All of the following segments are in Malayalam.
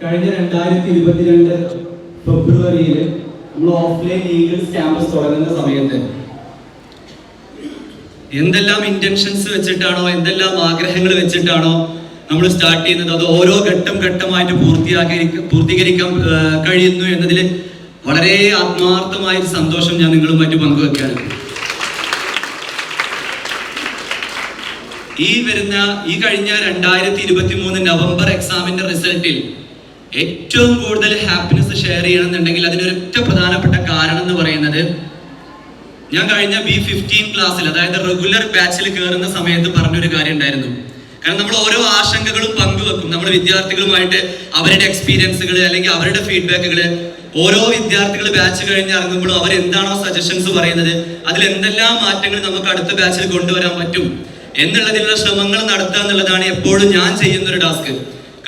കഴിഞ്ഞ രണ്ടായിരത്തി ഇരുപത്തിരണ്ട് ഫെബ്രുവരിയിൽ നമ്മൾ ഓഫ്ലൈൻ ഈഗിൾസ് ക്യാമ്പസ് തുടങ്ങുന്ന സമയത്ത് എന്തെല്ലാം ഇന്റൻഷൻസ് വെച്ചിട്ടാണോ എന്തെല്ലാം ആഗ്രഹങ്ങൾ വെച്ചിട്ടാണോ നമ്മൾ സ്റ്റാർട്ട് ചെയ്യുന്നത് അത് ഓരോ ഘട്ടം ഘട്ടമായിട്ട് പൂർത്തിയാക്കി പൂർത്തീകരിക്കാൻ കഴിയുന്നു എന്നതിൽ വളരെ ആത്മാർത്ഥമായ സന്തോഷം ഞാൻ നിങ്ങളുമായിട്ട് പങ്കുവെക്കാറുണ്ട് ഈ വരുന്ന ഈ കഴിഞ്ഞ രണ്ടായിരത്തി ഇരുപത്തി മൂന്ന് നവംബർ എക്സാമിന്റെ റിസൾട്ടിൽ ഏറ്റവും കൂടുതൽ ഹാപ്പിനെസ് ഷെയർ ചെയ്യണമെന്നുണ്ടെങ്കിൽ അതിനൊരൊറ്റ പ്രധാനപ്പെട്ട കാരണം എന്ന് പറയുന്നത് ഞാൻ കഴിഞ്ഞ ബി ഫിഫ്റ്റീൻ ക്ലാസ്സിൽ അതായത് റെഗുലർ ബാച്ചിൽ കയറുന്ന സമയത്ത് പറഞ്ഞൊരു കാര്യം ഉണ്ടായിരുന്നു. കാരണം നമ്മൾ ഓരോ ആശങ്കകളും പങ്കുവെക്കും. നമ്മൾ വിദ്യാർത്ഥികളുമായിട്ട് അവരുടെ എക്സ്പീരിയൻസുകൾ അല്ലെങ്കിൽ അവരുടെ ഫീഡ്ബാക്കുകൾ ഓരോ വിദ്യാർത്ഥികൾ ബാച്ച് കഴിഞ്ഞ് ഇറങ്ങുമ്പോഴും അവർ എന്താണോ സജഷൻസ് പറയുന്നത് അതിൽ എന്തെല്ലാം മാറ്റങ്ങൾ നമുക്ക് അടുത്ത ബാച്ചിൽ കൊണ്ടുവരാൻ പറ്റും എന്നുള്ളതിലുള്ള ശ്രമങ്ങൾ നടത്തുക എന്നുള്ളതാണ് എപ്പോഴും ഞാൻ ചെയ്യുന്ന ഒരു ടാസ്ക്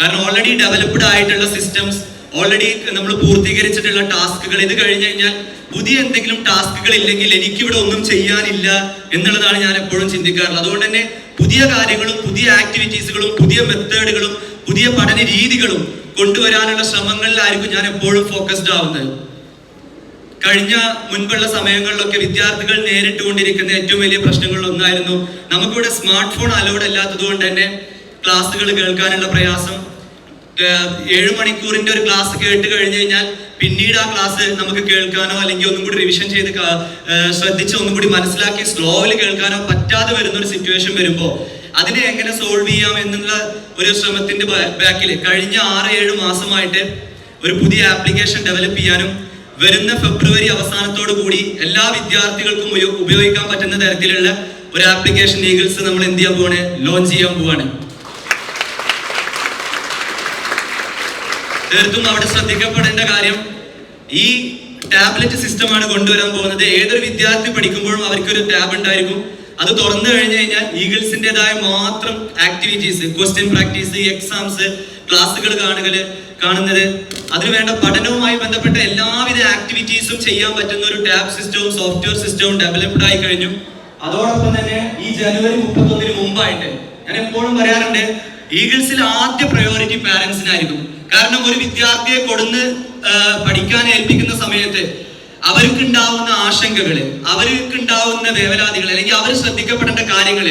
കാരണം ഓൾറെഡി ഡെവലപ്ഡ് ആയിട്ടുള്ള സിസ്റ്റംസ് ഓൾറെഡി നമ്മൾ പൂർത്തീകരിച്ചിട്ടുള്ള ടാസ്കുകൾ. ഇത് കഴിഞ്ഞു കഴിഞ്ഞാൽ പുതിയ എന്തെങ്കിലും ടാസ്കുകൾ ഇല്ലെങ്കിൽ എനിക്കിവിടെ ഒന്നും ചെയ്യാനില്ല എന്നുള്ളതാണ് ഞാൻ എപ്പോഴും ചിന്തിക്കാറുള്ളത്. അതുകൊണ്ട് തന്നെ പുതിയ കാര്യങ്ങളും പുതിയ ആക്ടിവിറ്റീസുകളും പുതിയ മെത്തേഡുകളും പുതിയ പഠന രീതികളും കൊണ്ടുവരാനുള്ള ശ്രമങ്ങളിലായിരിക്കും ഞാൻ എപ്പോഴും ഫോക്കസ്ഡ് ആവുന്നത്. കഴിഞ്ഞ മുൻപുള്ള സമയങ്ങളിലൊക്കെ വിദ്യാർത്ഥികൾ നേരിട്ടുകൊണ്ടിരിക്കുന്ന ഏറ്റവും വലിയ പ്രശ്നങ്ങളിൽ ഒന്നായിരുന്നു നമുക്കിവിടെ സ്മാർട്ട് ഫോൺ അലോഡ് അല്ലാത്തത് കൊണ്ട് തന്നെ ക്ലാസ്സുകൾ കേൾക്കാനുള്ള പ്രയാസം ഏഴ് മണിക്കൂറിന്റെ ഒരു ക്ലാസ് കേട്ട് കഴിഞ്ഞു കഴിഞ്ഞാൽ പിന്നീട് ആ ക്ലാസ് നമുക്ക് കേൾക്കാനോ അല്ലെങ്കിൽ ഒന്നും കൂടി റിവിഷൻ ചെയ്ത് ശ്രദ്ധിച്ച് ഒന്നും കൂടി മനസ്സിലാക്കി സ്ലോവിൽ കേൾക്കാനോ പറ്റാതെ വരുന്ന ഒരു സിറ്റുവേഷൻ വരുമ്പോൾ അതിനെ എങ്ങനെ സോൾവ് ചെയ്യാം എന്നുള്ള ഒരു ശ്രമത്തിന്റെ ബാക്കിൽ കഴിഞ്ഞ ആറ് ഏഴ് മാസമായിട്ട് ഒരു പുതിയ ആപ്ലിക്കേഷൻ ഡെവലപ്പ് ചെയ്യാനും വരുന്ന ഫെബ്രുവരി അവസാനത്തോടു കൂടി എല്ലാ വിദ്യാർത്ഥികൾക്കും ഉപയോഗിക്കാൻ പറ്റുന്ന തരത്തിലുള്ള ഒരു ആപ്ലിക്കേഷൻ ഈഗിൾസ് നമ്മൾ എന്ത് ചെയ്യാൻ പോവാണ്? ലോഞ്ച് ചെയ്യാൻ പോവാണ്. തീർത്തും അവിടെ ശ്രദ്ധിക്കപ്പെടേണ്ട കാര്യം ഈ ടാബ്ലറ്റ് സിസ്റ്റമാണ് കൊണ്ടുവരാൻ പോകുന്നത്. ഏതൊരു വിദ്യാർത്ഥി പഠിക്കുമ്പോഴും അവർക്കൊരു ടാബ് ഉണ്ടായിരിക്കും. അത് തുറന്നു കഴിഞ്ഞു കഴിഞ്ഞാൽ ഈഗിൾസിന്റെതായ മാത്രം ആക്ടിവിറ്റീസ് ക്വസ്റ്റ്യൻ പ്രാക്ടീസ് എക്സാംസ് ക്ലാസ്സുകൾ കാണുകൽ കാണുന്നത്. അതിന് വേണ്ട പഠനവുമായി ബന്ധപ്പെട്ട എല്ലാവിധ ആക്ടിവിറ്റീസും ചെയ്യാൻ പറ്റുന്ന ഒരു ടാബ് സിസ്റ്റവും സോഫ്റ്റ്വെയർ സിസ്റ്റവും ഡെവലപ്ഡ് ആയി കഴിഞ്ഞു. അതോടൊപ്പം തന്നെ ഈ ജനുവരി മുപ്പത്തൊന്നിന് മുമ്പായിട്ട് ഞാൻ എപ്പോഴും പറയാറുണ്ട് ഈഗിൾസിൽ ആദ്യ പ്രയോറിറ്റി പാരന്റ്സിനായിരിക്കും കാരണം ഒരു വിദ്യാർത്ഥിയെ കൊടുന്ന് പഠിക്കാൻ ഏൽപ്പിക്കുന്ന സമയത്ത് അവർക്ക് ഉണ്ടാവുന്ന ആശങ്കകൾ അവർക്ക് ഉണ്ടാവുന്ന വേവലാതികൾ അല്ലെങ്കിൽ അവർ ശ്രദ്ധിക്കപ്പെടേണ്ട കാര്യങ്ങൾ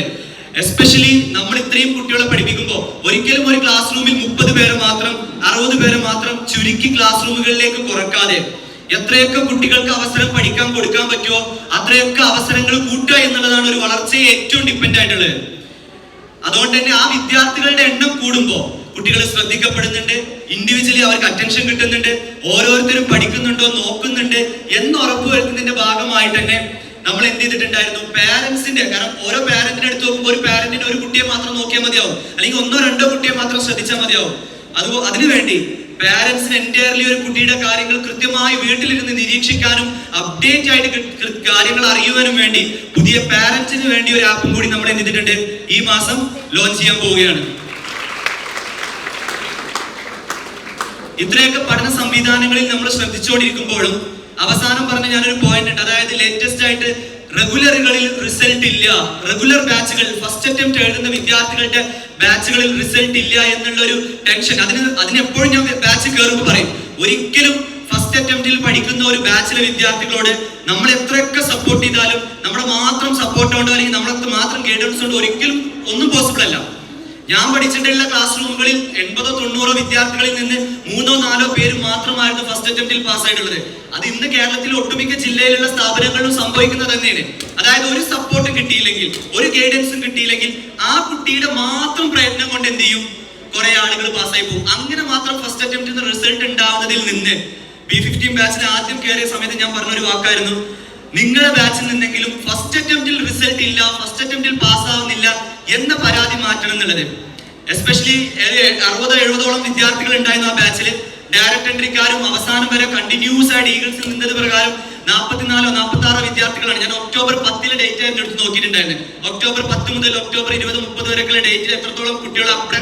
എസ്പെഷ്യലി നമ്മൾ ഇത്രയും കുട്ടികളെ പഠിപ്പിക്കുമ്പോൾ ഒരിക്കലും ഒരു ക്ലാസ് റൂമിൽ മുപ്പത് പേരെ മാത്രം അറുപത് പേരെ മാത്രം ചുരുക്കി ക്ലാസ് റൂമുകളിലേക്ക് കുറക്കാതെ എത്രയൊക്കെ കുട്ടികൾക്ക് അവസരം പഠിക്കാൻ കൊടുക്കാൻ പറ്റുമോ അത്രയൊക്കെ അവസരങ്ങൾ കൂട്ടുക എന്നുള്ളതാണ് ഒരു വളർച്ചയെ ഏറ്റവും ഡിപ്പെൻഡ് ആയിട്ടുള്ളത്. അതുകൊണ്ട് തന്നെ ആ വിദ്യാർത്ഥികളുടെ എണ്ണം കൂടുമ്പോൾ കുട്ടികൾ ശ്രദ്ധിക്കപ്പെടുന്നുണ്ട് ഇൻഡിവിജ്വലി അവർക്ക് അറ്റൻഷൻ കിട്ടുന്നുണ്ട് ഓരോരുത്തരും പഠിക്കുന്നുണ്ടോ നോക്കുന്നുണ്ട് എന്ന് ഉറപ്പുവരുത്തുന്നതിന്റെ ഭാഗമായിട്ട് തന്നെ നമ്മൾ എന്ത് ചെയ്തിട്ടുണ്ടായിരുന്നു? പാരന്റ്സിന്റെ കാരണം ഓരോ പാരന്റിനെ എടുത്ത് നോക്കുമ്പോൾ ഒരു പാരന്റിന് ഒരു കുട്ടിയെ മാത്രം നോക്കിയാൽ മതിയാവും. അല്ലെങ്കിൽ ഒന്നോ രണ്ടോ കുട്ടിയെ മാത്രം ശ്രദ്ധിച്ചാൽ മതിയാവും. അത് അതിനുവേണ്ടി പാരന്റ്സിന് എന്റയർലി ഒരു കുട്ടിയുടെ കാര്യങ്ങൾ കൃത്യമായി വീട്ടിലിരുന്ന് നിരീക്ഷിക്കാനും അപ്ഡേറ്റ് ആയിട്ട് കാര്യങ്ങൾ അറിയുവാനും വേണ്ടി പുതിയ പാരന്റ്സിന് വേണ്ടി ഒരു ആപ്പും കൂടി നമ്മൾ ചെയ്തിട്ടുണ്ട്? ഈ മാസം ലോഞ്ച് ചെയ്യാൻ പോവുകയാണ്. ഇത്രയൊക്കെ പഠന സംവിധാനങ്ങളിൽ നമ്മൾ ശ്രദ്ധിച്ചുകൊണ്ടിരിക്കുമ്പോഴും അവസാനം പറഞ്ഞ ഞാനൊരു പോയിന്റ് ഉണ്ട്. അതായത് ലേറ്റസ്റ്റ് ആയിട്ട് റെഗുലറുകളിൽ റിസൾട്ട് ഇല്ല. റെഗുലർ ബാച്ചുകൾ ഫസ്റ്റ് അറ്റംപ്റ്റ് എഴുതുന്ന വിദ്യാർത്ഥികളുടെ ബാച്ചുകളിൽ റിസൾട്ട് ഇല്ല എന്നുള്ള ഒരു ടെൻഷൻ അതിന് അതിനെപ്പോഴും ഞാൻ ബാച്ച് കയറുമ്പോൾ പറയും. ഒരിക്കലും ഫസ്റ്റ് അറ്റംപ്റ്റിൽ പഠിക്കുന്ന ഒരു ബാച്ചിലെ വിദ്യാർത്ഥികളോട് നമ്മൾ എത്രയൊക്കെ സപ്പോർട്ട് ചെയ്താലും നമ്മുടെ മാത്രം സപ്പോർട്ട് കൊണ്ടോ അല്ലെങ്കിൽ നമ്മളെ മാത്രം ഗൈഡൻസ് കൊണ്ട് ഒരിക്കലും ഒന്നും പോസിബിൾ അല്ല. ഞാൻ പഠിച്ചിട്ടുള്ള ക്ലാസ് റൂമുകളിൽ എൺപതോ തൊണ്ണൂറോ വിദ്യാർത്ഥികളിൽ നിന്ന് മൂന്നോ നാലോ പേര് മാത്രമായിരുന്നു ഫസ്റ്റ് അറ്റംപ്റ്റിൽ പാസ്സായിട്ടുള്ളത് അത് ഇന്ന് കേരളത്തിലെ ഒട്ടുമിക്ക ജില്ലയിലുള്ള സ്ഥാപനങ്ങളിലും സംഭവിക്കുന്നത് തന്നെയാണ്. അതായത് ഒരു സപ്പോർട്ട് കിട്ടിയില്ലെങ്കിൽ ഒരു ഗൈഡൻസും കിട്ടിയില്ലെങ്കിൽ ആ കുട്ടിയുടെ മാത്രം പ്രയത്നം കൊണ്ട് എന്ത് ചെയ്യും? കുറെ ആളുകൾ പാസ്സായി പോകും. അങ്ങനെ മാത്രം ഫസ്റ്റ് അറ്റംപ്റ്റിൽ റിസൾട്ട് ഉണ്ടാവുന്നതിൽ നിന്ന് ബി ഫിഫ്റ്റീൻ ബാച്ചിന് ആദ്യം കയറിയ സമയത്ത് ഞാൻ പറഞ്ഞ ഒരു വാക്കായിരുന്നു. നിങ്ങളുടെ ബാച്ചിൽ നിന്നെങ്കിലും ഫസ്റ്റ് അറ്റംപ്റ്റിൽ റിസൾട്ട് ഇല്ല ഫസ്റ്റ് അറ്റംപ്റ്റിൽ പാസ് ആവുന്നില്ല എന്ന പരാതി മാറ്റണം എന്നുള്ളത്. എസ്പെഷ്യലി അറുപതോ എഴുപതോളം വിദ്യാർത്ഥികൾ ഉണ്ടായിരുന്നു ആ ബാച്ചിൽ ഡയറക്ട് എൻട്രിക്കാരും അവസാനം വരെ കണ്ടിന്യൂസ് ആയിട്ട് ഈഗിൾസിൽ നിന്നത് പ്രകാരം നാൽപ്പത്തിനാലോ നാൽപ്പത്തി ആറോ വിദ്യാർത്ഥികളാണ്. ഞാൻ ഒക്ടോബർ പത്തിലെ ഡേറ്റ് ആയിരുന്നു എടുത്ത് നോക്കിയിട്ടുണ്ടായിരുന്നു. ഒക്ടോബർ പത്ത് മുതൽ ഒക്ടോബർ ഇരുപത് മുപ്പത് വരെയുള്ള ഡേറ്റിൽ എത്രത്തോളം കുട്ടികൾ അവിടെ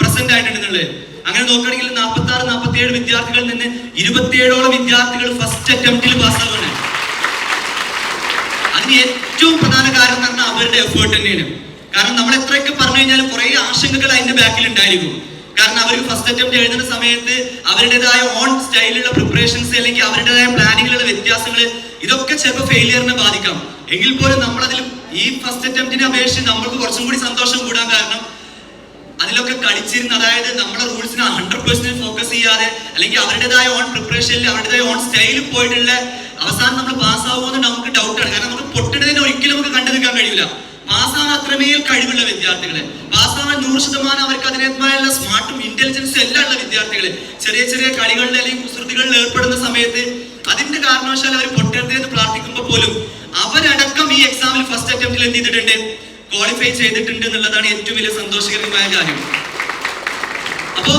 പ്രസന്റ് ആയിട്ടുണ്ടെന്നുള്ളത്. അങ്ങനെ നോക്കുകയാണെങ്കിൽ നാൽപ്പത്തി ആറ് നാൽപ്പത്തി ഏഴ് വിദ്യാർത്ഥികളിൽ നിന്ന് ഇരുപത്തിയേഴോളം വിദ്യാർത്ഥികൾ ഫസ്റ്റ് അറ്റംപ്റ്റിൽ പാസ്സാവുകയാണ് അതിന് ഏറ്റവും പ്രധാന കാരണം എന്ന് പറഞ്ഞാൽ അവരുടെ എഫേർട്ട് തന്നെയാണ്. കാരണം നമ്മൾ എത്രയൊക്കെ പറഞ്ഞു കഴിഞ്ഞാൽ കുറെ ആശങ്കകൾ അതിന്റെ ബാക്കിൽ ഉണ്ടായിരിക്കും. കാരണം അവർ ഫസ്റ്റ് അറ്റംപ്റ്റ് എഴുതുന്ന സമയത്ത് അവരുടേതായ ഓൺ സ്റ്റൈലിലുള്ള പ്രിപ്പറേഷൻസ് അല്ലെങ്കിൽ അവരുടേതായ പ്ലാനിങ്ങിലുള്ള വ്യത്യാസങ്ങൾ ഇതൊക്കെ ചിലപ്പോൾ ഫെയിലിയറിനെ ബാധിക്കാം. എങ്കിൽ പോലും നമ്മളതിൽ ഈ ഫസ്റ്റ് അറ്റംപ്റ്റിനെ അപേക്ഷിച്ച് നമ്മൾക്ക് കുറച്ചും കൂടി സന്തോഷം കൂടാൻ കാരണം അതിലൊക്കെ കളിച്ചിരുന്ന അതായത് നമ്മുടെ റൂൾസിനെ ഹൺഡ്രഡ് പെർസെന്റ് ഫോക്കസ് ചെയ്യാതെ അല്ലെങ്കിൽ അവരുടേതായ ഓൺ പ്രിപ്പറേഷനിൽ അവരുടേതായ ഓൺ സ്റ്റൈലിൽ പോയിട്ടുള്ള അവസാനം നമ്മൾ പാസ്സാവുമെന്ന് നമുക്ക് ഡൗട്ടാണ് കാരണം നമുക്ക് പൊട്ടിടുന്നതിന് ഒരിക്കലും നമുക്ക് കണ്ടു നിൽക്കാൻ കഴിയില്ല. പാസ്സാവാൻ അത്രമേൽ കഴിവുള്ള വിദ്യാർത്ഥികളെ. പാസ്സാവാൻ നൂറ് ശതമാനം അവർക്ക് അതിനേതായുള്ള സ്മാർട്ടും ഇന്റലിജൻസും എല്ലാം ഉള്ള വിദ്യാർത്ഥികളെ. ചെറിയ ചെറിയ കളികളിൽ അല്ലെങ്കിൽ കുസൃതികളിൽ ഏർപ്പെടുന്ന സമയത്ത് അതിന്റെ കാരണവശാൽ അവർ പൊട്ടരുത് എന്ന് പ്രാർത്ഥിക്കുമ്പോൾ പോലും അവരടക്കം ഈ എക്സാമിൽ ഫസ്റ്റ് അറ്റംപ്റ്റിൽ എന്ത് ചെയ്തിട്ടുണ്ട്? ക്വാളിഫൈ ചെയ്തിട്ടുണ്ട് എന്നുള്ളതാണ് ഏറ്റവും വലിയ സന്തോഷകരമായ കാര്യം. അപ്പോ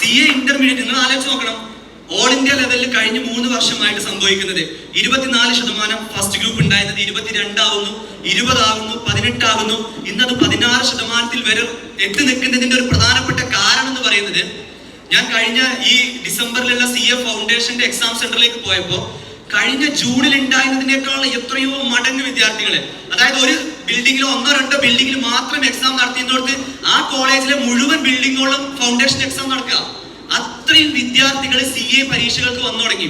സി എ ഇന്റർമീഡിയറ്റ് നിങ്ങൾ ആലോചിച്ച് നോക്കണം. ഓൾ ഇന്ത്യ ലെവലിൽ കഴിഞ്ഞ മൂന്ന് വർഷമായിട്ട് സംഭവിക്കുന്നത് ഇരുപത്തിനാല് ശതമാനം ഫസ്റ്റ് ഗ്രൂപ്പ് ഉണ്ടായിരുന്നത് ഇരുപത്തിരണ്ടാവുന്നു ഇരുപതാകുന്നു പതിനെട്ടാകുന്നു. ഇന്നത് പതിനാറ് ശതമാനത്തിൽ വരെ എത്തി നിൽക്കുന്നതിന്റെ ഒരു പ്രധാനപ്പെട്ട കാരണം എന്ന് പറയുന്നത് ഞാൻ കഴിഞ്ഞ ഈ ഡിസംബറിലുള്ള സി എ ഫൗണ്ടേഷന്റെ എക്സാം സെന്ററിലേക്ക് പോയപ്പോൾ കഴിഞ്ഞ ജൂണിൽ ഉണ്ടായിരുന്നതിനേക്കാൾ എത്രയോ മടങ്ങ് വിദ്യാർത്ഥികളെ അതായത് ഒരു ബിൽഡിങ്ങിലോ ഒന്നോ രണ്ടോ ബിൽഡിങ്ങിൽ മാത്രം എക്സാം നടത്തിയതോടത്ത് ആ കോളേജിലെ മുഴുവൻ ബിൽഡിങ്ങുകളും ഫൗണ്ടേഷൻ എക്സാം നടക്കുക. അത്രയും വിദ്യാർത്ഥികൾ സി എ പരീക്ഷകൾക്ക് വന്നു തുടങ്ങി.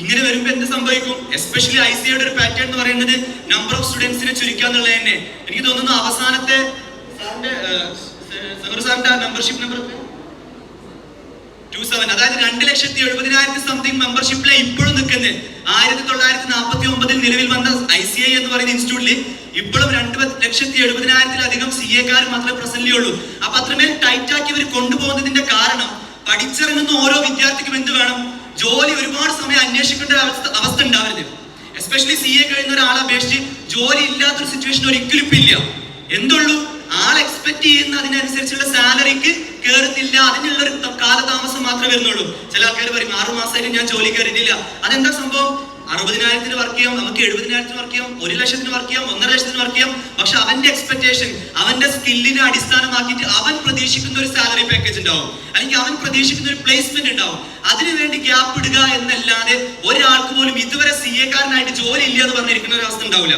ഇങ്ങനെ വരുമ്പോൾ എന്ത് സംഭവിക്കും? എസ്പെഷ്യലി ഐ സി ഒരു പാറ്റേൺ എന്ന് പറയുന്നത് നമ്പർ ഓഫ് സ്റ്റുഡൻസിനെ ചുരുക്കുക എന്നുള്ളത് തന്നെ. എനിക്ക് തോന്നുന്നു അവസാനത്തെ സാറിന്റെ മെമ്പർഷിപ്പ് നമ്പർ ടു സെവൻ അതായത് രണ്ട് ലക്ഷത്തി എഴുപതിനായിരത്തി സംതിങ് മെമ്പർഷിപ്പിലെ ഇപ്പോഴും നിൽക്കുന്നത് ആയിരത്തി തൊള്ളായിരത്തി നാൽപ്പത്തി ഒമ്പതിൽ നിലവിൽ വന്ന ഐ സി ഐ എന്ന് പറയുന്ന ഇൻസ്റ്റിറ്റ്യൂട്ടിൽ ഇപ്പോഴും രണ്ട് ലക്ഷത്തി എഴുപതിനായിരത്തിലധികം സി എക്കാർ മാത്രമേ പ്രസന്റ് ഉള്ളൂ അപ്പൊ അത്രമേൽ ടൈറ്റാക്കി ഇവർ കൊണ്ടുപോകുന്നതിന്റെ കാരണം പഠിച്ചിറങ്ങുന്ന ഓരോ വിദ്യാർത്ഥിക്കും എന്ത് വേണം? ജോലി ഒരുപാട് സമയം അന്വേഷിക്കേണ്ട അവസ്ഥ അവസ്ഥ ഉണ്ടാവരുത്. എസ്പെഷ്യലി സി എ കഴിയുന്ന ഒരാളെ അപേക്ഷിച്ച് ജോലി ഇല്ലാത്തൊരു സിറ്റുവേഷൻ ഒരിക്കലും ഇപ്പം ഇല്ല. എന്തുള്ളൂ? ആൾ എക്സ്പെക്ട് ചെയ്യുന്ന അതിനനുസരിച്ചുള്ള സാലറിക്ക് കയറുന്നില്ല അതിനുള്ള ഒരു കാലതാമസം മാത്രമേ വരുന്നുള്ളൂ. ചില ആൾക്കാർ പറയും ആറു മാസമായിട്ട് ഞാൻ ജോലി കയറിയിട്ടില്ല അതെന്താ സംഭവം? അറുപതിനായിരത്തിന് വർക്ക് ചെയ്യാം നമുക്ക് എഴുപതിനായിരത്തിന് വർക്ക് ചെയ്യാം ഒരു ലക്ഷത്തിന് വർക്ക് ചെയ്യാം ഒന്നര ലക്ഷത്തിന് വർക്ക് ചെയ്യാം. പക്ഷെ അവന്റെ എക്സ്പെക്ടേഷൻ അവന്റെ സ്കില്ലിനെ അടിസ്ഥാനമാക്കിയിട്ട് അവൻ പ്രതീക്ഷിക്കുന്ന ഒരു സാലറി പാക്കേജ് ഉണ്ടാവും. അല്ലെങ്കിൽ അവൻ പ്രതീക്ഷിക്കുന്ന ഒരു പ്ലേസ്മെന്റ് ഉണ്ടാവും. അതിനു വേണ്ടി ഗ്യാപ്പ് ഇടുക എന്നല്ലാതെ ഒരാൾക്ക് പോലും ഇതുവരെ സി എക്കാരനായിട്ട് ജോലി ഇല്ല എന്ന് പറഞ്ഞിരിക്കുന്ന ഒരു അവസ്ഥ ഉണ്ടാവില്ല.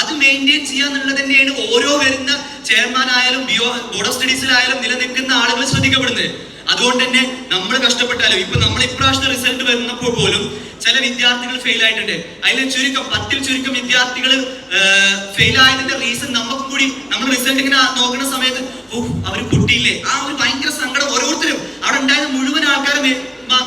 അത് മെയിന്റെയിൻ ചെയ്യാന്നുള്ളത് തന്നെയാണ് ഓരോ വരുന്ന ചെയർമാൻ ആയാലും ബിയോ ബോർഡ് ഓഫ് സ്റ്റഡീസിലായാലും നിലനിൽക്കുന്ന ആളുകൾ ശ്രദ്ധിക്കപ്പെടുന്നത്. അതുകൊണ്ട് തന്നെ നമ്മൾ കഷ്ടപ്പെട്ടാലും ഇപ്പൊ നമ്മൾ ഇപ്രാവശ്യത്തെ റിസൾട്ട് വരുന്നപ്പോൾ പോലും ചില വിദ്യാർത്ഥികൾ ഫെയിൽ ആയിട്ടുണ്ട്. അതിൽ ചുരുക്കം പത്തിൽ ചുരുക്കം വിദ്യാർത്ഥികൾ ഫെയിൽ ആയതിന്റെ റീസൺ നമുക്ക് കൂടി നമ്മൾ റിസൾട്ട് ഇങ്ങനെ നോക്കുന്ന സമയത്ത് ഓ അവർ പൊട്ടിയില്ലേ? ആ ഒരു ഭയങ്കര സങ്കടം ഓരോരുത്തരും. അവിടെ ഉണ്ടായിരുന്ന മുഴുവൻ ആൾക്കാരും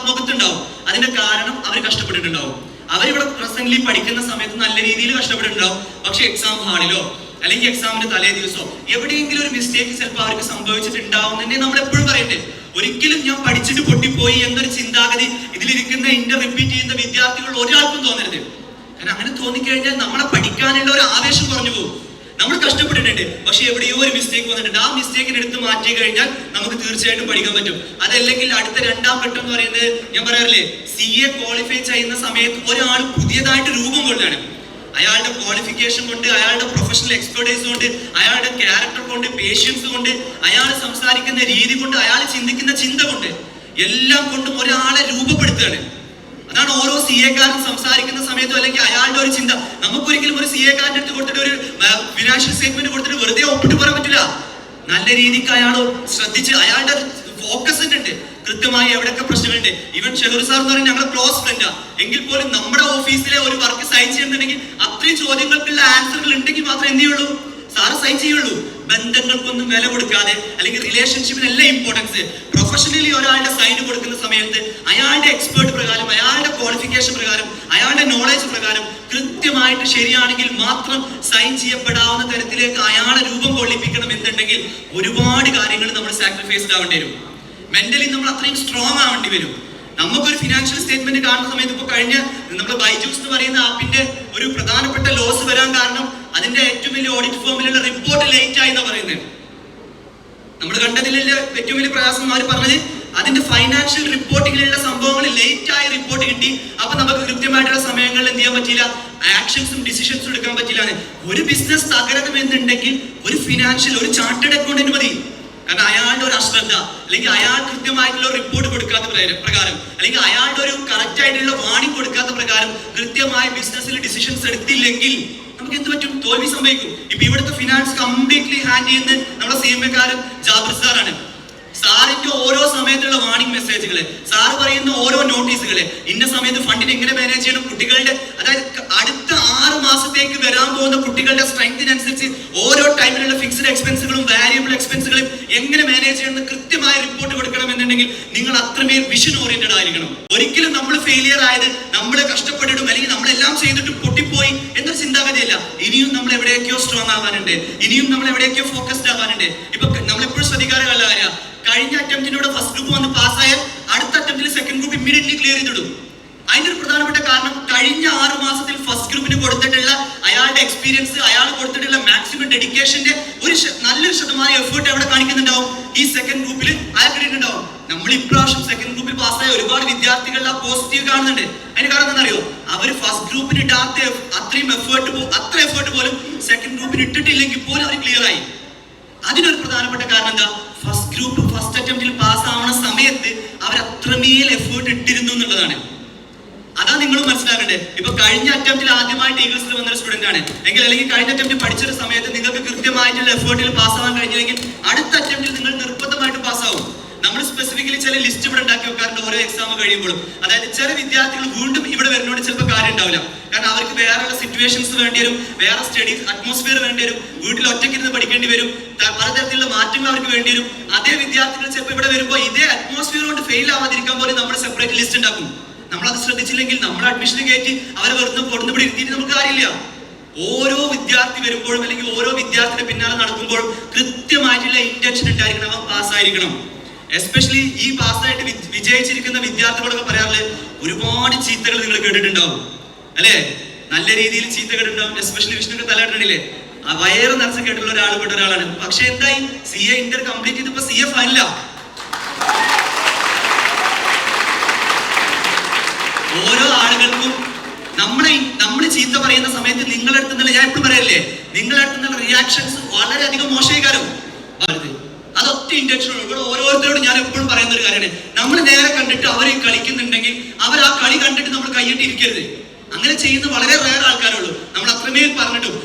മുഖത്തുണ്ടാവും. അതിന്റെ കാരണം അവർ കഷ്ടപ്പെട്ടിട്ടുണ്ടാവും. അവരിവിടെ പ്രസന്റ്ലി പഠിക്കുന്ന സമയത്ത് നല്ല രീതിയിൽ കഷ്ടപ്പെട്ടിട്ടുണ്ടാവും. പക്ഷെ എക്സാം ഹാളിലോ അല്ലെങ്കിൽ എക്സാമിന്റെ തലേ ദിവസമോ എവിടെയെങ്കിലും ഒരു മിസ്റ്റേക്ക് ചിലപ്പോൾ അവർക്ക് സംഭവിച്ചിട്ടുണ്ടാവും തന്നെ നമ്മൾ എപ്പോഴും പറയട്ടെ ഒരിക്കലും ഞാൻ പഠിച്ചിട്ട് പൊട്ടിപ്പോയി എന്നൊരു ചിന്താഗതി ഇതിലിരിക്കുന്ന ഇന്റർ റിപ്പീറ്റ് ചെയ്യുന്ന വിദ്യാർത്ഥികൾ ഒരാൾക്കും തോന്നരുത്. കാരണം അങ്ങനെ തോന്നിക്കഴിഞ്ഞാൽ നമ്മളെ പഠിക്കാനുള്ള ഒരു ആവേശം കുറഞ്ഞു പോകും. നമ്മൾ കഷ്ടപ്പെട്ടിട്ടുണ്ട്. പക്ഷെ എവിടെയോ ഒരു മിസ്റ്റേക്ക് വന്നിട്ടുണ്ട്. ആ മിസ്റ്റേക്കിന് എടുത്ത് മാറ്റി കഴിഞ്ഞാൽ നമുക്ക് തീർച്ചയായിട്ടും പഠിക്കാൻ പറ്റും. അതല്ലെങ്കിൽ അടുത്ത രണ്ടാം ഘട്ടം എന്ന് പറയുന്നത് ഞാൻ പറയാറില്ലേ? സി എ ക്വാളിഫൈ ചെയ്യുന്ന സമയത്ത് ഒരാൾ പുതിയതായിട്ട് രൂപം കൊണ്ടാണ്. അയാളുടെ ക്വാളിഫിക്കേഷൻ കൊണ്ട് അയാളുടെ പ്രൊഫഷണൽ എക്സ്പെർട്ടൈസ് കൊണ്ട് അയാളുടെ ക്യാരക്ടർ കൊണ്ട് പേഷ്യൻസ് കൊണ്ട് അയാൾ സംസാരിക്കുന്ന രീതി കൊണ്ട് അയാൾ ചിന്തിക്കുന്ന ചിന്ത കൊണ്ട് എല്ലാം കൊണ്ടും ഒരാളെ രൂപപ്പെടുത്തുകയാണ്. അതാണ് ഓരോ സി എക്കാരൻ സംസാരിക്കുന്ന സമയത്തും അല്ലെങ്കിൽ അയാളുടെ ഒരു ചിന്ത. നമുക്കൊരിക്കലും ഒരു സി എക്കാരന്റെ അടുത്ത് കൊടുത്തിട്ട് ഒരു ഫിനാൻഷ്യൽ സ്റ്റേറ്റ്മെന്റ് കൊടുത്തിട്ട് വെറുതെ ഒപ്പിട്ട് പറയാൻ പറ്റില്ല. നല്ല രീതിക്ക് അയാൾ ശ്രദ്ധിച്ച് അയാളുടെ ഫോക്കസ് ഉണ്ട്. കൃത്യമായി എവിടെയൊക്കെ പ്രശ്നങ്ങളുണ്ട്? ഈവൻ ഷെഹൂർ സാർ എന്ന് പറയുന്നത് ഞങ്ങളുടെ ക്ലോസ് ഫ്രണ്ടാ എങ്കിൽ പോലും നമ്മുടെ ഓഫീസിലെ ഒരു വർക്ക് സൈൻ ചെയ്യുന്നുണ്ടെങ്കിൽ അത്രയും ചോദ്യങ്ങൾക്കുള്ള ആൻസറുകൾ ഉണ്ടെങ്കിൽ മാത്രമേ എന്ത് ചെയ്യുള്ളൂ? സാറ് സൈൻ ചെയ്യുള്ളൂ. ബന്ധങ്ങൾക്കൊന്നും വില കൊടുക്കാതെ അല്ലെങ്കിൽ റിലേഷൻഷിപ്പിന് എല്ലാം ഇമ്പോർട്ടൻസ് പ്രൊഫഷണലി ഒരാളുടെ സൈൻ കൊടുക്കുന്ന സമയത്ത് അയാളുടെ എക്സ്പേർട്ട് പ്രകാരം അയാളുടെ ക്വാളിഫിക്കേഷൻ പ്രകാരം അയാളുടെ നോളജ് പ്രകാരം കൃത്യമായിട്ട് ശരിയാണെങ്കിൽ മാത്രം സൈൻ ചെയ്യപ്പെടാവുന്ന തരത്തിലേക്ക് അയാളെ രൂപം കൊള്ളിപ്പിക്കണം എന്നുണ്ടെങ്കിൽ ഒരുപാട് കാര്യങ്ങൾ നമ്മൾ സാക്രിഫൈസ്ഡ് ആവേണ്ടി വരും. മെന്റലി നമ്മൾ അത്രയും സ്ട്രോങ് ആവേണ്ടി വരും. നമുക്കൊരു ഫിനാൻഷ്യൽ സ്റ്റേറ്റ്മെന്റ് കാണുന്ന സമയത്ത് ഇപ്പൊ കഴിഞ്ഞ നമ്മൾ ബൈജൂസ് എന്ന് പറയുന്ന ആപ്പിന്റെ ഒരു പ്രധാനപ്പെട്ട ലോസ് വരാൻ കാരണം അതിന്റെ ഏറ്റവും വലിയ ഓഡിറ്റ് ഫോമിലുള്ള റിപ്പോർട്ട് ലേറ്റ് ആയി എന്നാ പറയുന്നത് നമ്മൾ കണ്ടതിലുള്ള ഏറ്റവും വലിയ പ്രയാസം അവർ പറഞ്ഞത്? അതിന്റെ ഫൈനാൻഷ്യൽ റിപ്പോർട്ടിങ്ങിലുള്ള സംഭവങ്ങൾ ലേറ്റ് ആയി റിപ്പോർട്ട് കിട്ടി. അപ്പൊ നമുക്ക് കൃത്യമായിട്ടുള്ള സമയങ്ങളിൽ എന്ത് ചെയ്യാൻ പറ്റില്ല ആക്ഷൻസും ഡിസിഷൻസും എടുക്കാൻ പറ്റില്ല ഒരു ബിസിനസ് തകരണം എന്നുണ്ടെങ്കിൽ ഒരു ഫിനാൻഷ്യൽ ഒരു ചാർട്ടേഡ് അക്കൗണ്ടന്റ് മതി. കാരണം അയാളുടെ ഒരു അശ്രദ്ധ അല്ലെങ്കിൽ അയാൾ കൃത്യമായിട്ടുള്ള ഒരു റിപ്പോർട്ട് കൊടുക്കാത്ത പ്രകാരം- അല്ലെങ്കിൽ അയാളുടെ ഒരു കറക്റ്റ് ആയിട്ടുള്ള വാണി കൊടുക്കാത്ത പ്രകാരം കൃത്യമായ ബിസിനസ്സിൽ ഡിസിഷൻസ് എടുത്തില്ലെങ്കിൽ നമുക്ക് എന്ത് പറ്റും? തോൽവി സംഭവിക്കും. ഇപ്പൊ ഇവിടുത്തെ ഫിനാൻസ് കംപ്ലീറ്റ്ലി ഹാൻഡ് ചെയ്യുന്നത് നമ്മുടെ സി എം എക്കാരൻ ജാബിർ സാറാണ്. സാറിന്റെ ഓരോ സമയത്തുള്ള വാണിംഗ് മെസ്സേജുകൾ സാറ് പറയുന്ന ഓരോ നോട്ടീസുകൾ ഇന്ന സമയത്ത് ഫണ്ടിന് എങ്ങനെ മാനേജ് ചെയ്യണം കുട്ടികളുടെ അതായത് അടുത്ത ആറ് മാസത്തേക്ക് വരാൻ പോകുന്ന കുട്ടികളുടെ സ്ട്രെങ്തിനനുസരിച്ച് ഓരോ ടൈമിലുള്ള ഫിക്സ്ഡ് എക്സ്പെൻസുകളും വാരിയബിൾ എക്സ്പെൻസുകളും എങ്ങനെ മാനേജ് ചെയ്യണമെന്ന് കൃത്യമായ റിപ്പോർട്ട് കൊടുക്കണം എന്നുണ്ടെങ്കിൽ നിങ്ങൾ അത്രമേൽ വിഷൻ ഓറിയന്റഡ് ആയിരിക്കണം. ഒരിക്കലും നമ്മൾ ഫെയിലിയർ ആയത് നമ്മൾ കഷ്ടപ്പെട്ടിട്ടും അല്ലെങ്കിൽ നമ്മളെല്ലാം ചെയ്തിട്ട് പൊട്ടിപ്പോയി എന്ന ചിന്താഗതിയല്ല. ഇനിയും നമ്മൾ എവിടെയൊക്കെയോ സ്ട്രോങ് ആവാനുണ്ട്. ഇനിയും നമ്മൾ എവിടെയൊക്കെയോ ഫോക്കസ്ഡ് ആവാനുണ്ട്. ഇപ്പൊ കഴിഞ്ഞ അറ്റംപ്റ്റിലൂടെ ഫസ്റ്റ് ഗ്രൂപ്പ് വന്ന് പാസ്സായാൽ അടുത്ത അറ്റംപ്റ്റിൽ സെക്കൻഡ് ഗ്രൂപ്പ് ഇമ്മീഡിയറ്റ്ലി ക്ലിയർ ചെയ്തിടും. അതിന്റെ ഒരു പ്രധാനപ്പെട്ട കാരണം കഴിഞ്ഞ ആറ് മാസത്തിൽ ഫസ്റ്റ് ഗ്രൂപ്പിന് കൊടുത്തിട്ടുള്ള അയാളുടെ എക്സ്പീരിയൻസ് അയാൾ കൊടുത്തിട്ടുള്ള മാക്സിമം ഡെഡിക്കേഷന്റെ ഒരു നല്ലൊരു ശതമാനം എഫേർട്ട് എവിടെ കാണിക്കുന്നുണ്ടാവും. ഈ സെക്കൻഡ് ഗ്രൂപ്പിൽ അയാൾ കിട്ടിയിട്ടുണ്ടാവും. നമ്മൾ ഇപ്രാവശ്യം സെക്കൻഡ് ഗ്രൂപ്പിൽ പാസ്സായ ഒരുപാട് വിദ്യാർത്ഥികൾ ആ പോസിറ്റീവ് കാണുന്നുണ്ട്. അതിന് കാരണം എന്താണെന്നറിയോ? അവർ ഫസ്റ്റ് ഗ്രൂപ്പിന് ഇടാത്ത അത്രയും എഫേർട്ട് അത്ര എഫേർട്ട് പോലും സെക്കൻഡ് ഗ്രൂപ്പിന് ഇട്ടിട്ടില്ലെങ്കിൽ പോലും അവർ ക്ലിയർ ആയി. അതിനൊരു പ്രധാനപ്പെട്ട കാരണം എന്താ? ഫസ്റ്റ് ഗ്രൂപ്പ് ഫസ്റ്റ് അറ്റംപ്റ്റിൽ പാസ് ആവണ സമയത്ത് അവർ അത്രമേൽ എഫേർട്ട് ഇട്ടിരുന്നു എന്നുള്ളതാണ്. അതാ നിങ്ങൾ മനസ്സിലാക്കണ്ടേ ഇപ്പൊ കഴിഞ്ഞ അറ്റംപ്റ്റിൽ ആദ്യമായിട്ട് ഈഗിൾസിൽ വന്നൊരു സ്റ്റുഡന്റ് ആണ്. എങ്കിൽ അല്ലെങ്കിൽ കഴിഞ്ഞ അറ്റംപ്റ്റ് പഠിച്ചൊരു സമയത്ത് നിങ്ങൾക്ക് കൃത്യമായിട്ടുള്ള എഫേർട്ടിൽ പാസ് ആവാൻ കഴിഞ്ഞില്ലെങ്കിൽ അടുത്ത അറ്റംപ്റ്റിൽ നിങ്ങൾ നിർബന്ധമായിട്ട് പാസ്സാവും സ്പെസിഫിക്കലി ചില ലിസ്റ്റ് ഇവിടെ ഉണ്ടാക്കി വെക്കാറുണ്ട്. ഓരോ എക്സാം കഴിയുമ്പോഴും. അതായത് ചില വിദ്യാർത്ഥികൾ വീണ്ടും ഇവിടെ വരുന്നോണ്ട് ചിലപ്പോൾ കാര്യം ഉണ്ടാവില്ല. കാരണം അവർക്ക് വേറെയുള്ള സിറ്റുവേഷൻസ് വേണ്ടി വരും വേറെ സ്റ്റഡീസ് അറ്റ്മോസ്ഫിയർ വേണ്ടി വരും വീട്ടിൽ ഒറ്റയ്ക്കിരുന്ന് പഠിക്കേണ്ടി വരും പലതരത്തിലുള്ള മാറ്റങ്ങൾ അവർക്ക് വേണ്ടി വരും. അതേ വിദ്യാർത്ഥികൾ ചിലപ്പോൾ ഇവിടെ വരുമ്പോൾ ഇതേ അറ്റ്മോസ്ഫിയർ കൊണ്ട് ഫെയിൽ ആവാതിരിക്കാൻ പോലും നമ്മൾ സെപ്പറേറ്റ് ലിസ്റ്റ് ഉണ്ടാക്കും. നമ്മൾ അത് ശ്രദ്ധിച്ചില്ലെങ്കിൽ നമ്മൾ അഡ്മിഷൻ കയറ്റി അവരെ വെറുതെ പുറത്ത് ഇവിടെ ഇരുത്തിയിട്ട് നമുക്ക് കാര്യമില്ല. ഓരോ വിദ്യാർത്ഥി വരുമ്പോഴും അല്ലെങ്കിൽ ഓരോ വിദ്യാർത്ഥിയുടെ പിന്നാലെ നടക്കുമ്പോഴും കൃത്യമായിട്ടുള്ള ഇന്റൻഷൻ ഉണ്ടായിരിക്കണം. അവൻ പാസ്സായിരിക്കണം എസ്പെഷ്യലി ഈ പാസ്സായിട്ട് വി- വിജയിച്ചിരിക്കുന്ന വിദ്യാർത്ഥികളൊക്കെ പറയാറില്ലേ ഒരുപാട് ചീത്തകൾ നിങ്ങൾ കേട്ടിട്ടുണ്ടാവും. അല്ലേ? നല്ല രീതിയിൽ ചീത്ത കേട്ടിട്ടുണ്ടാവും എസ്പെഷ്യലി വിഷ്ണുക്ക് തലയിട്ടില്ലേ ആ വയറ് നിറച്ച് കേട്ടുള്ള ഒരാൾ പെട്ട ഒരാളാണ്. പക്ഷെ എന്തായി? സി എ ഇന്റർ കംപ്ലീറ്റ് ചെയ്തപ്പോ സി എ അല്ല ഓരോ ആളുകൾക്കും നമ്മളെ നമ്മൾ ചീത്ത പറയുന്ന സമയത്ത് നിങ്ങളുടെ ഞാൻ എപ്പോഴും പറയല്ലേ നിങ്ങളുടെ റിയാക്ഷൻസ് വളരെയധികം മോശമായിക്കാരും. അതൊറ്റ ഇൻഡക്ഷൻ ഇവിടെ ഓരോരുത്തരോടും ഞാൻ എപ്പോഴും പറയുന്ന ഒരു കാര്യമാണ്. നമ്മൾ നേരെ കണ്ടിട്ട് അവർ കളിക്കുന്നുണ്ടെങ്കിൽ അവർ ആ കളി കണ്ടിട്ട് നമ്മൾ കൈയിട്ടിരിക്കരുത് അങ്ങനെ ചെയ്യുന്ന വളരെ റയർ ആൾക്കാരുള്ളൂ. നമ്മൾ അത്രമേൽ പറഞ്ഞിട്ടും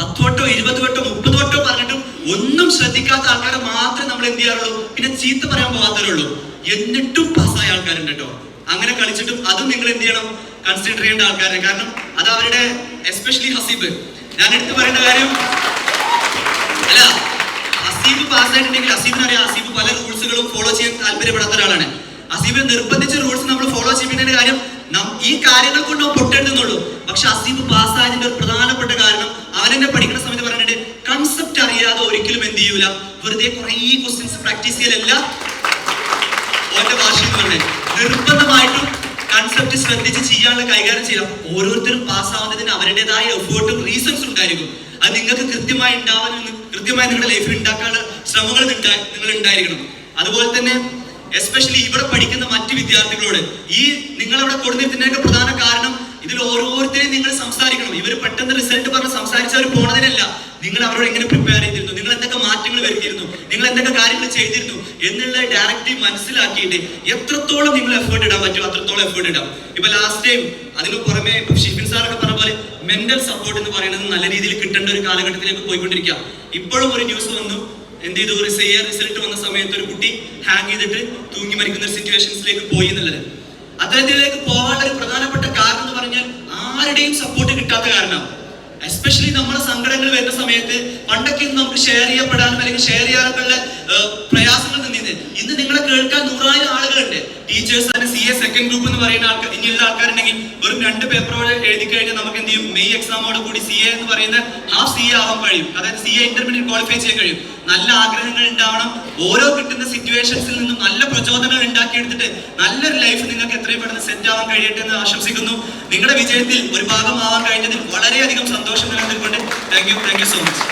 പത്ത് വട്ടോ ഇരുപത് വട്ടോ മുപ്പത് വട്ടോ പറഞ്ഞിട്ടും ഒന്നും ശ്രദ്ധിക്കാത്ത ആൾക്കാരെ മാത്രമേ നമ്മൾ എന്ത് ചെയ്യാറുള്ളൂ? പിന്നെ ചീത്ത പറയാൻ പോകാത്തവരുള്ളൂ എന്നിട്ടും പാസ്സായ ആൾക്കാരുണ്ട് കേട്ടോ. അങ്ങനെ കളിച്ചിട്ടും അതും നിങ്ങൾ എന്ത് ചെയ്യണം? കൺസിഡർ ചെയ്യേണ്ട ആൾക്കാരെ കാരണം അത് അവരുടെ എസ്പെഷ്യലി ഹസീബ്. ഞാൻ എടുത്തു പറയേണ്ട കാര്യം അല്ല ഹസീബ് പാസ്സായിട്ടുണ്ടെങ്കിൽ അസീബിന് അറിയാം. അസീബ് പല റൂൾസുകളും ഫോളോ ചെയ്യാൻ താല്പര്യപ്പെടാത്ത ഒരാളാണ്. അസീബ് നിർബന്ധിച്ച റൂൾസ് നമ്മൾ ഫോളോ ചെയ്യുന്നതിന്റെ കാര്യം ഈ കാര്യങ്ങൾ കൊണ്ട് അവൻ പൊട്ടെടുന്നുള്ളൂ പക്ഷെ അസീബ് പാസ്സായതിന്റെ ഒരു പ്രധാനപ്പെട്ട കാരണം അവനെന്നെ പഠിക്കുന്ന സമയത്ത് പറഞ്ഞിട്ട് കൺസെപ്റ്റ് അറിയാതെ ഒരിക്കലും എന്ത് ചെയ്യൂല. വെറുതെ കുറേ ക്വസ്റ്റ്യൻസ് പ്രാക്ടീസ് ചെയ്യലല്ല. ഓന്റെ ഭാഷയിൽ നിർബന്ധമായിട്ടും കൺസെപ്റ്റ് ശ്രദ്ധിച്ച് ചെയ്യാനുള്ള കൈകാര്യം ചെയ്യാം ഓരോരുത്തരും പാസ്സാവുന്നതിന് അവരുടേതായ എഫേർട്ടും റീസൺസും ഉണ്ടായിരിക്കും. അത് നിങ്ങൾക്ക് കൃത്യമായി ഉണ്ടാവാനും കൃത്യമായി നിങ്ങളുടെ ലൈഫിൽ ഉണ്ടാക്കാനുള്ള ശ്രമങ്ങൾ നിങ്ങ- നിങ്ങൾ ഉണ്ടായിരിക്കണം. അതുപോലെ തന്നെ എസ്പെഷ്യലി ഇവിടെ പഠിക്കുന്ന മറ്റു വിദ്യാർത്ഥികളോട് ഈ നിങ്ങൾ അവിടെ കൊടുത്തിരുന്നതിനൊക്കെ പ്രധാന കാരണം ഇതിൽ ഓരോരുത്തരെയും നിങ്ങൾ സംസാരിക്കണം. ഇവർ പെട്ടെന്ന് റിസൾട്ട് പറഞ്ഞ് സംസാരിച്ചവർ പോണതിനല്ല. നിങ്ങൾ അവരോട് എങ്ങനെ പ്രിപ്പയർ ചെയ്തിരുന്നു? നിങ്ങൾ എന്തൊക്കെ മാറ്റങ്ങൾ വരുത്തിയിരുന്നു? നിങ്ങൾ എന്തൊക്കെ കാര്യങ്ങൾ ചെയ്തിരുന്നു? എന്നുള്ള ഡയറക്റ്റീവ് മനസ്സിലാക്കിയിട്ട് എത്രത്തോളം നിങ്ങൾ എഫേർട്ട് ഇടാൻ പറ്റും അത്രത്തോളം എഫേർട്ട് ഇടാം. ഇപ്പൊ ലാസ്റ്റ് ടൈം അതിന് പുറമെ ഇപ്പൊ ഷിഫിൻ സാറൊക്കെ പറഞ്ഞ പോലെ മെന്റൽ സപ്പോർട്ട് എന്ന് പറയുന്നത് നല്ല രീതിയിൽ കിട്ടേണ്ട ഒരു കാലഘട്ടത്തിലേക്ക് പോയിക്കൊണ്ടിരിക്കുക. ഇപ്പോഴും ഒരു ന്യൂസ് വന്നു. എന്ത് ചെയ്തു? റിസൾട്ട് വന്ന സമയത്ത് ഒരു കുട്ടി ഹാങ് ചെയ്തിട്ട് തൂങ്ങി മരിക്കുന്ന ഒരു സിറ്റുവേഷൻസിലേക്ക് പോയി എന്നുള്ളത്. അത്തരത്തിലേക്ക് പോകാനുള്ള ഒരു പ്രധാനപ്പെട്ട കാരണം എന്ന് പറഞ്ഞാൽ ആരുടെയും സപ്പോർട്ട് കിട്ടാത്ത കാരണം എസ്പെഷ്യലി നമ്മുടെ സങ്കടങ്ങൾ വരുന്ന സമയത്ത് പണ്ടൊക്കെ നമുക്ക് ഷെയർ ചെയ്യപ്പെടാനും അല്ലെങ്കിൽ ഷെയർ ചെയ്യാനുള്ള പ്രയാസങ്ങൾ ഇന്ന് നിങ്ങളെ കേൾക്കാൻ നൂറായിരം ആളുകളുണ്ട്. ടീച്ചേഴ്സ് തന്നെ സി എ സെക്കൻഡ് ഗ്രൂപ്പ് എന്ന് പറയുന്ന ആൾക്കാർ ഇനിയുള്ള ആൾക്കാരുണ്ടെങ്കിൽ വെറും രണ്ട് പേപ്പറോടെ എഴുതി കഴിഞ്ഞാൽ നമുക്ക് എന്ത് ചെയ്യും? മെയ് എക്സാമോട് കൂടി സി എ എന്ന് പറയുന്ന ഹാഫ് സി എ ആവാൻ കഴിയും. അതായത് സി എ ഇന്റർമീഡിയറ്റ് ക്വാളിഫൈ ചെയ്യാൻ കഴിയും. നല്ല ആഗ്രഹങ്ങൾ ഉണ്ടാവണം. ഓരോ കിട്ടുന്ന സിറ്റുവേഷൻസിൽ നിന്നും നല്ല പ്രചോദനങ്ങൾ ഉണ്ടാക്കിയെടുത്തിട്ട് നല്ലൊരു ലൈഫ് നിങ്ങൾക്ക് എത്രയും പെട്ടെന്ന് സെറ്റ് ആവാൻ കഴിയട്ടെ എന്ന് ആശംസിക്കുന്നു. നിങ്ങളുടെ വിജയത്തിൽ ഒരു ഭാഗമാവാൻ കഴിഞ്ഞതിൽ വളരെയധികം സന്തോഷം നിലനിൽക്കൊണ്ട് thank you thank you so much